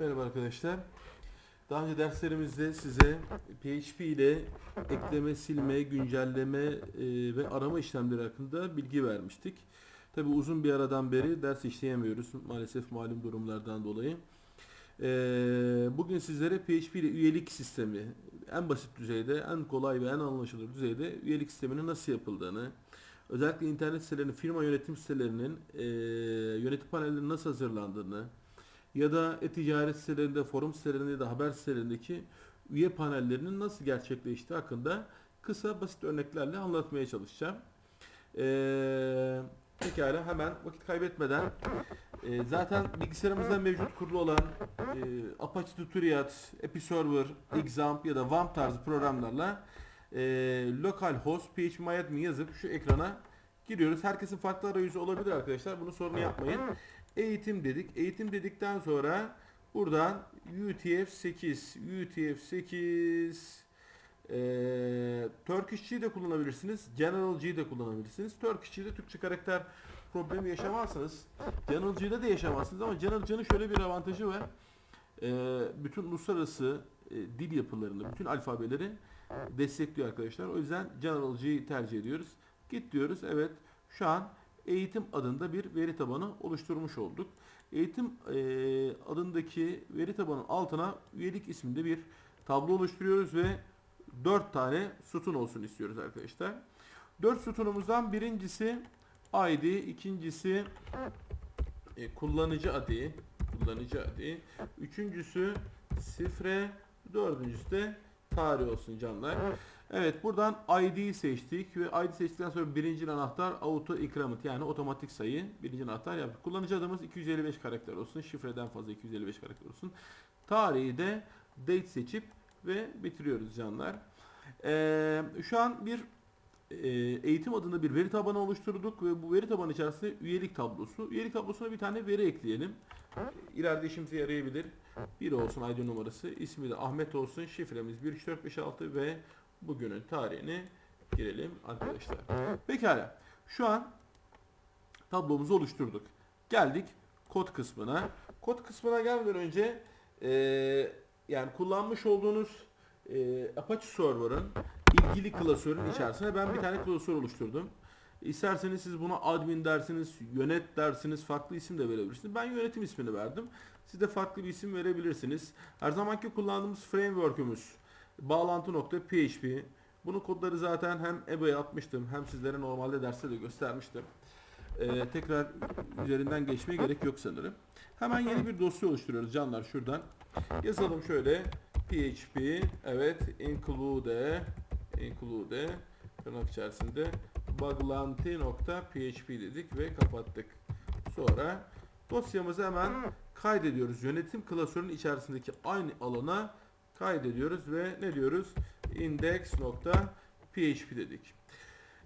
Merhaba arkadaşlar. Daha önce derslerimizde size PHP ile ekleme, silme, güncelleme e, ve arama işlemleri hakkında bilgi vermiştik. Tabi uzun bir aradan beri ders işleyemiyoruz maalesef malum durumlardan dolayı. E, bugün sizlere PHP ile üyelik sistemi en basit düzeyde, en kolay ve en anlaşılır düzeyde üyelik sisteminin nasıl yapıldığını, özellikle internet sitelerinin, firma yönetim sitelerinin e, yönetim panellerinin nasıl hazırlandığını, ya da e-ticaret sitelerinde, forum sitelerinde ya da haber sitelerindeki üye panellerinin nasıl gerçekleştiği hakkında kısa basit örneklerle anlatmaya çalışacağım. Ee, pekala hemen vakit kaybetmeden e, zaten bilgisayarımızda mevcut kurulu olan e, Apache Tutorial, Episerver, Examp ya da WAMP tarzı programlarla e, localhost phpMyAdmin yazıp şu ekrana giriyoruz. Herkesin farklı arayüzü olabilir arkadaşlar. Bunu sorun yapmayın. Eğitim dedik. Eğitim dedikten sonra buradan UTF-8, UTF-8 eee Turkish G de kullanabilirsiniz. General G de kullanabilirsiniz. Turkish G'de Türkçe karakter problemi yaşamazsınız. General G'de de yaşamazsınız ama General G'nin şöyle bir avantajı var. Eee bütün uluslararası e, dil yapılarını, bütün alfabeleri destekliyor arkadaşlar. O yüzden General G'yi tercih ediyoruz. Git diyoruz. Evet. Şu an eğitim adında bir veri tabanı oluşturmuş olduk. Eğitim e, adındaki veri tabanının altına üyelik isminde bir tablo oluşturuyoruz ve 4 tane sütun olsun istiyoruz arkadaşlar. 4 sütunumuzdan birincisi ID, ikincisi e, kullanıcı adı, kullanıcı adı, üçüncüsü sifre, dördüncüsü de tarih olsun canlar. Evet buradan ID'yi seçtik ve ID seçtikten sonra birinci anahtar auto increment yani otomatik sayı birinci anahtar yaptık. Kullanıcı adımız 255 karakter olsun. Şifreden fazla 255 karakter olsun. Tarihi de date seçip ve bitiriyoruz canlar. Ee, şu an bir e, eğitim adında bir veri tabanı oluşturduk ve bu veri tabanı içerisinde üyelik tablosu. Üyelik tablosuna bir tane veri ekleyelim. İleride işimize yarayabilir. Bir olsun ID numarası. ismi de Ahmet olsun. Şifremiz 13456 ve bugünün tarihini girelim arkadaşlar. Pekala. Şu an tablomuzu oluşturduk. Geldik kod kısmına. Kod kısmına gelmeden önce e, yani kullanmış olduğunuz e, Apache Server'ın ilgili klasörün içerisine ben bir tane klasör oluşturdum. İsterseniz siz buna admin dersiniz, yönet dersiniz, farklı isim de verebilirsiniz. Ben yönetim ismini verdim. Siz de farklı bir isim verebilirsiniz. Her zamanki kullandığımız framework'ümüz bağlantı.php. Bunun kodları zaten hem EBA'ya atmıştım hem sizlere normalde derste de göstermiştim. Ee, tekrar üzerinden geçmeye gerek yok sanırım. Hemen yeni bir dosya oluşturuyoruz canlar şuradan. Yazalım şöyle php evet include include tırnak içerisinde bağlantı.php dedik ve kapattık. Sonra dosyamızı hemen kaydediyoruz. Yönetim klasörünün içerisindeki aynı alana kaydediyoruz ve ne diyoruz? index.php dedik.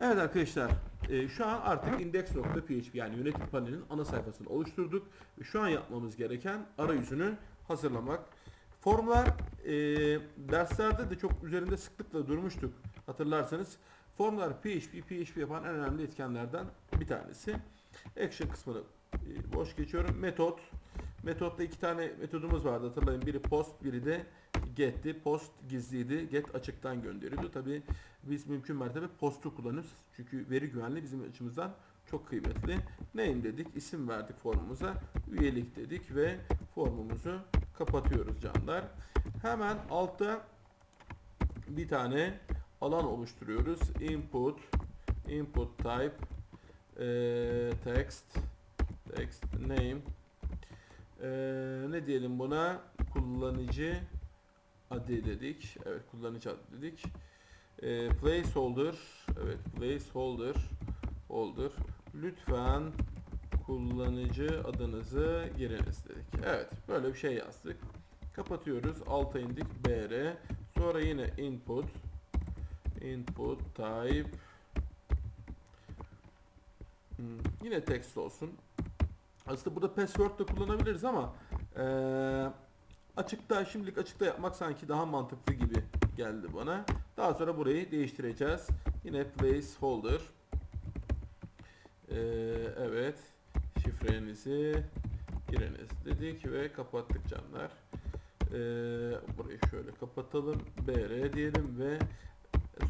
Evet arkadaşlar e, şu an artık index.php yani yönetim panelinin ana sayfasını oluşturduk. Şu an yapmamız gereken arayüzünü hazırlamak. Formlar e, derslerde de çok üzerinde sıklıkla durmuştuk hatırlarsanız. Formlar PHP, PHP yapan en önemli etkenlerden bir tanesi. Action kısmını e, boş geçiyorum. Metot. Metotta iki tane metodumuz vardı hatırlayın. Biri post, biri de get'ti. Post gizliydi. Get açıktan gönderiyordu. Tabi biz mümkün mertebe post'u kullanırız. Çünkü veri güvenliği bizim açımızdan çok kıymetli. Name dedik, isim verdik formumuza. Üyelik dedik ve formumuzu kapatıyoruz canlar. Hemen altta bir tane alan oluşturuyoruz. Input, input type, eee, text, text name, eee, ne diyelim buna? Kullanıcı adı dedik. Evet kullanıcı adı dedik. Eee, placeholder, evet placeholder, holder. Lütfen kullanıcı adınızı giriniz dedik. Evet böyle bir şey yazdık. Kapatıyoruz. Alta indik br. Sonra yine input input type Hmm, yine text olsun. Aslında burada password da kullanabiliriz ama eee, açıkta şimdilik açıkta yapmak sanki daha mantıklı gibi geldi bana. Daha sonra burayı değiştireceğiz. Yine placeholder. Eee, evet. Şifrenizi giriniz dedik ve kapattık canlar. Ee, burayı şöyle kapatalım. BR diyelim ve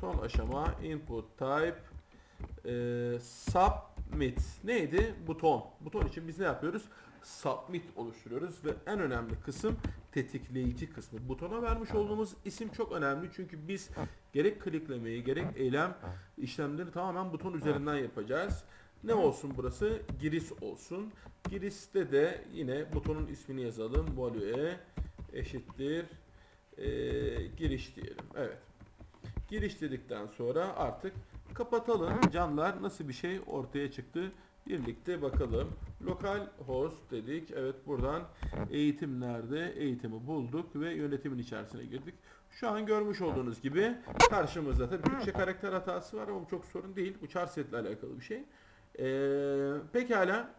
son aşama input type e, submit neydi? Buton. Buton için biz ne yapıyoruz? Submit oluşturuyoruz ve en önemli kısım tetikleyici kısmı. Butona vermiş olduğumuz isim çok önemli çünkü biz gerek kliklemeyi gerek eylem işlemleri tamamen buton üzerinden yapacağız. Ne olsun burası? Giriş olsun. Girişte de yine butonun ismini yazalım. Value eşittir e, giriş diyelim. Evet. Giriş dedikten sonra artık kapatalım. Canlar nasıl bir şey ortaya çıktı? Birlikte bakalım. Lokal host dedik. Evet buradan eğitim nerede? Eğitimi bulduk ve yönetimin içerisine girdik. Şu an görmüş olduğunuz gibi karşımızda tabii Türkçe karakter hatası var ama çok sorun değil. Bu char setle alakalı bir şey. Ee, pekala.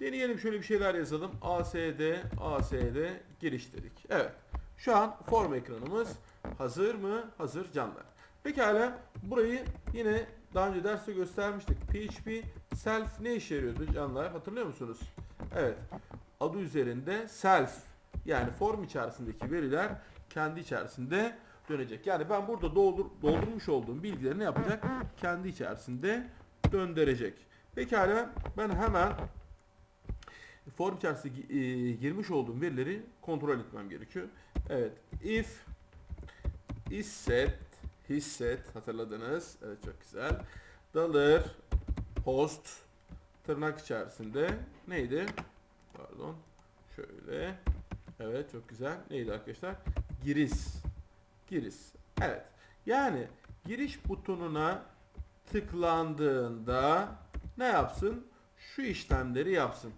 Deneyelim şöyle bir şeyler yazalım. ASD, ASD giriş dedik. Evet. Şu an form ekranımız hazır mı? Hazır canlar. Pekala. Burayı yine daha önce derste göstermiştik. PHP self ne işe yarıyordu canlar? Hatırlıyor musunuz? Evet. Adı üzerinde self yani form içerisindeki veriler kendi içerisinde dönecek. Yani ben burada doldur, doldurmuş olduğum bilgileri ne yapacak? Kendi içerisinde döndürecek. Pekala ben hemen form içerisinde e, girmiş olduğum verileri kontrol etmem gerekiyor. Evet. If isset hisset hatırladınız. Evet çok güzel. Dollar host tırnak içerisinde neydi? Pardon. Şöyle. Evet çok güzel. Neydi arkadaşlar? Giriş. Giriş. Evet. Yani giriş butonuna tıklandığında ne yapsın? Şu işlemleri yapsın.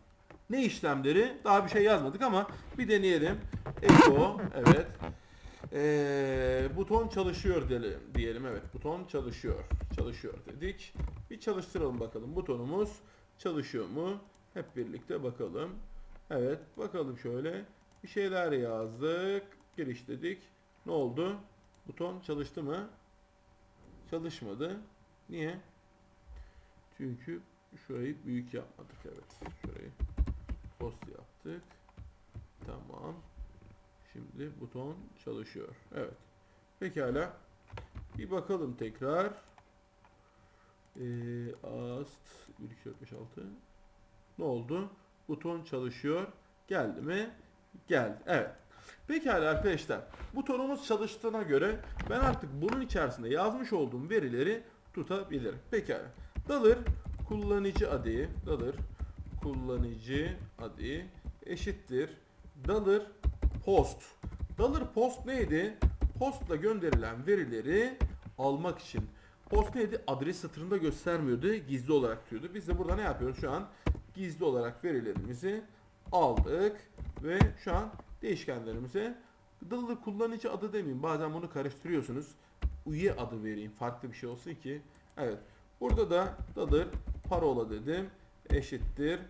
Ne işlemleri? Daha bir şey yazmadık ama bir deneyelim. Echo, evet. Ee, buton çalışıyor diyelim, diyelim. Evet, buton çalışıyor. Çalışıyor dedik. Bir çalıştıralım bakalım. Butonumuz çalışıyor mu? Hep birlikte bakalım. Evet, bakalım şöyle. Bir şeyler yazdık. Giriş dedik. Ne oldu? Buton çalıştı mı? Çalışmadı. Niye? Çünkü şurayı büyük yapmadık. Evet. Şurayı post yaptık. Tamam. Şimdi buton çalışıyor. Evet. Pekala. Bir bakalım tekrar. Ee, ast 1 2 4 5 6 ne oldu? Buton çalışıyor. Geldi mi? Geldi. Evet. Pekala arkadaşlar. Butonumuz çalıştığına göre ben artık bunun içerisinde yazmış olduğum verileri tutabilirim. Pekala. Dalır kullanıcı adı, dalır kullanıcı adı eşittir. Dalır post. Dalır post neydi? Postla gönderilen verileri almak için. Post neydi? Adres satırında göstermiyordu. Gizli olarak diyordu. Biz de burada ne yapıyoruz şu an? Gizli olarak verilerimizi aldık ve şu an değişkenlerimize Dalır kullanıcı adı demeyeyim. Bazen bunu karıştırıyorsunuz. Üye adı vereyim. Farklı bir şey olsun ki. Evet. Burada da Dalır parola dedim. Eşittir.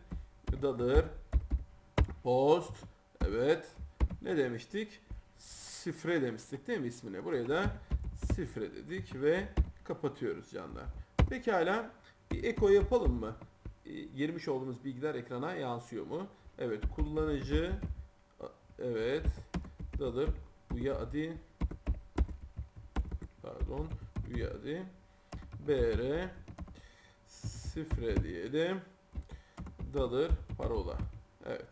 Dalır post. Evet. Ne demiştik? Sifre demiştik değil mi ismine? Buraya da sifre dedik ve kapatıyoruz canlar. Pekala bir eko yapalım mı? E, Girmiş olduğumuz bilgiler ekrana yansıyor mu? Evet kullanıcı evet dadır üye adı pardon üye adı br sifre diyelim dadır parola evet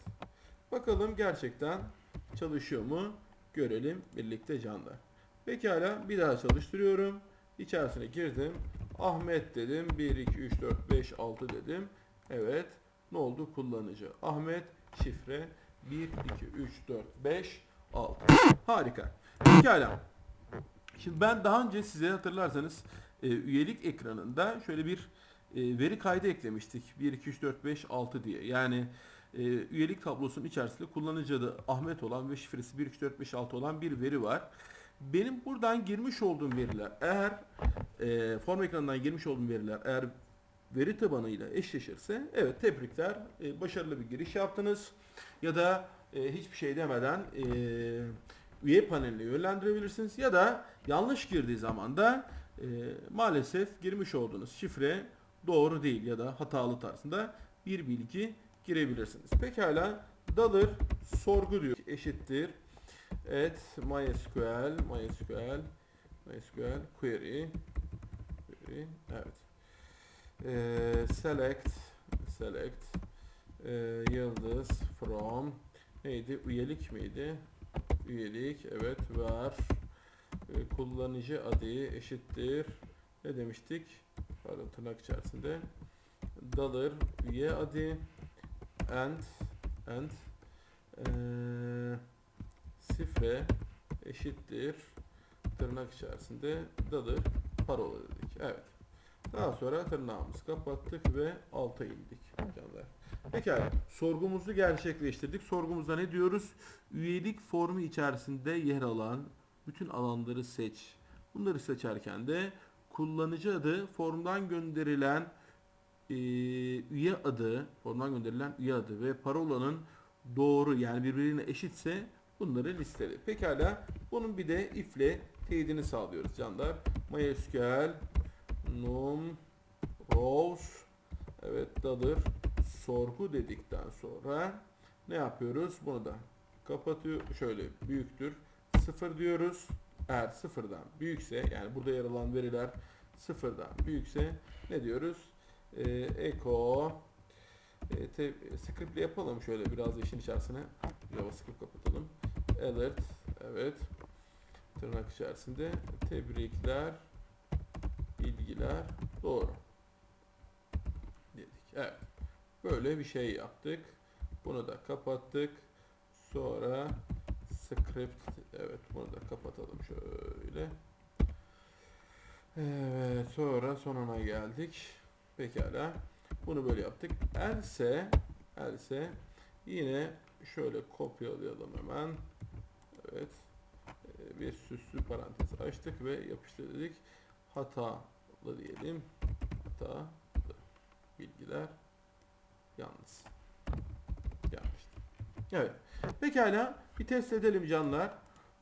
bakalım gerçekten çalışıyor mu? Görelim birlikte canlar pekala bir daha çalıştırıyorum. İçerisine girdim. Ahmet dedim. 1 2 3 4 5 6 dedim. Evet ne oldu? Kullanıcı. Ahmet şifre. 1 2 3 4 5 6 harika. Pekala. Şimdi ben daha önce size hatırlarsanız e, üyelik ekranında şöyle bir e, veri kaydı eklemiştik. 1, 2, 3, 4, 5, 6 diye. Yani e, üyelik tablosunun içerisinde kullanıcı adı Ahmet olan ve şifresi 1, 2, 4, 5, 6 olan bir veri var. Benim buradan girmiş olduğum veriler eğer e, form ekranından girmiş olduğum veriler eğer veri tabanıyla eşleşirse evet tebrikler e, başarılı bir giriş yaptınız ya da e, hiçbir şey demeden e, üye paneline yönlendirebilirsiniz ya da yanlış girdiği zaman da e, maalesef girmiş olduğunuz şifre doğru değil ya da hatalı tarzında bir bilgi girebilirsiniz. Pekala Dollar sorgu diyor eşittir. Et MySQL, MySQL, MySQL query, query evet. Ee, select, select, ee, yıldız from neydi? Üyelik miydi? Üyelik evet var. Ee, kullanıcı adı eşittir. Ne demiştik? Pardon tırnak içerisinde. Dollar üye adı and and eee sifre eşittir tırnak içerisinde dollar parola dedik. Evet. Daha sonra tırnağımızı kapattık ve alta indik canlar. Pekala. Sorgumuzu gerçekleştirdik. Sorgumuzda ne diyoruz? Üyelik formu içerisinde yer alan bütün alanları seç. Bunları seçerken de kullanıcı adı formdan gönderilen e, üye adı, formdan gönderilen üye adı ve parolanın doğru yani birbirine eşitse bunları listele. Pekala. Bunun bir de if ile teyidini sağlıyoruz canlar. MySQL num rows evet dadır sorgu dedikten sonra ne yapıyoruz? Bunu da kapatıyor. Şöyle büyüktür. Sıfır diyoruz. Eğer sıfırdan büyükse yani burada yer alan veriler sıfırdan büyükse ne diyoruz? Ee, echo e, te, script'le yapalım şöyle biraz da işin içerisine JavaScript kapatalım. Alert evet tırnak içerisinde tebrikler bilgiler doğru dedik. Evet. Böyle bir şey yaptık. Bunu da kapattık. Sonra script evet bunu da kapatalım şöyle. Evet sonra sonuna geldik. Pekala. Bunu böyle yaptık. Else else yine şöyle kopyalayalım hemen. Evet. Ee, Bir süslü parantez açtık ve yapıştır dedik. Hatalı diyelim. Hatalı bilgiler yalnız. Yanlış. Evet. Pekala bir test edelim canlar.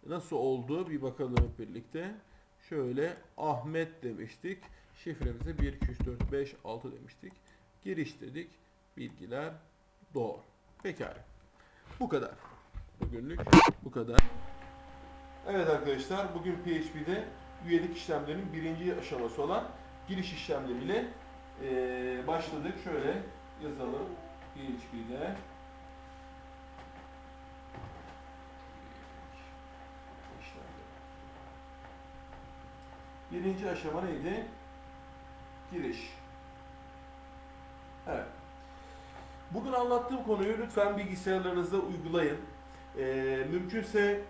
Nasıl oldu bir bakalım hep birlikte. Şöyle Ahmet demiştik. Şifremize 1 2 3 4 5 6 demiştik. Giriş dedik. Bilgiler doğru. Pekala. Bu kadar. Bugünlük bu kadar. Evet arkadaşlar bugün PHP'de üyelik işlemlerinin birinci aşaması olan giriş işlemleriyle eee, başladık. Şöyle yazalım PHP'de. Birinci aşama neydi? Giriş. Evet. Bugün anlattığım konuyu lütfen bilgisayarlarınızda uygulayın. Ee, mümkünse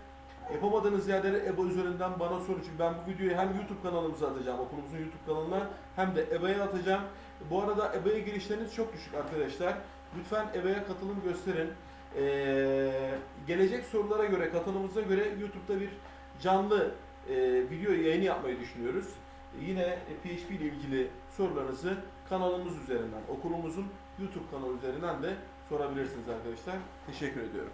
yapamadığınız yerlere EBA üzerinden bana sorun. Çünkü ben bu videoyu hem YouTube kanalımıza atacağım, okulumuzun YouTube kanalına hem de EBA'ya atacağım. Bu arada EBA'ya girişleriniz çok düşük arkadaşlar. Lütfen EBA'ya katılım gösterin. Ee, gelecek sorulara göre, katılımımıza göre YouTube'da bir canlı e, video yayını yapmayı düşünüyoruz. Yine PHP ile ilgili sorularınızı kanalımız üzerinden, okulumuzun YouTube kanalı üzerinden de sorabilirsiniz arkadaşlar. Teşekkür ediyorum.